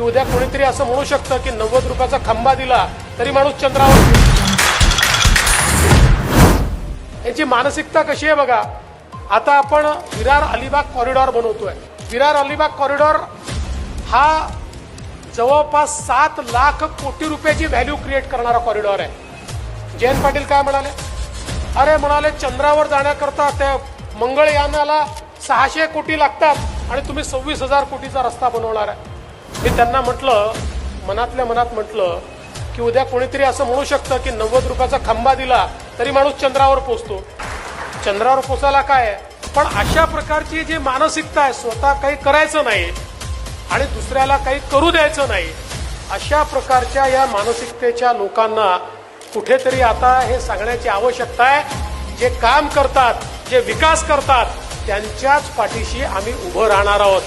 की उद्या कोणीतरी असं म्हणू शकतं की नव्वद रुपयाचा खंबा दिला तरी माणूस चंद्रावर यांची मानसिकता कशी आहे बघा? आता आपण विरार अलिबाग कॉरिडॉर बनवतोय. विरार अलिबाग कॉरिडॉर हा जवळपास सात लाख कोटी रुपयाची व्हॅल्यू क्रिएट करणारा कॉरिडॉर आहे. जयंत पाटील काय म्हणाले? अरे म्हणाले चंद्रावर जाण्याकरता त्या मंगळयानाला सहाशे कोटी लागतात आणि तुम्ही सव्वीस हजार कोटीचा रस्ता बनवणार आहे. मी त्यांना म्हटलं मनातल्या मनात म्हटलं की उद्या कोणीतरी असं म्हणू शकतं की नव्वद रुपयाचा खंबा दिला तरी माणूस चंद्रावर पोचतो. चंद्रावर पोचायला काय? पण अशा प्रकारची जी मानसिकता आहे स्वतः काही करायचं नाही आणि दुसऱ्याला काही करू द्यायचं नाही अशा प्रकारच्या या मानसिकतेच्या लोकांना कुठेतरी आता हे सांगण्याची आवश्यकता आहे. जे काम करतात जे विकास करतात त्यांच्याच पाठीशी आम्ही उभं राहणार आहोत.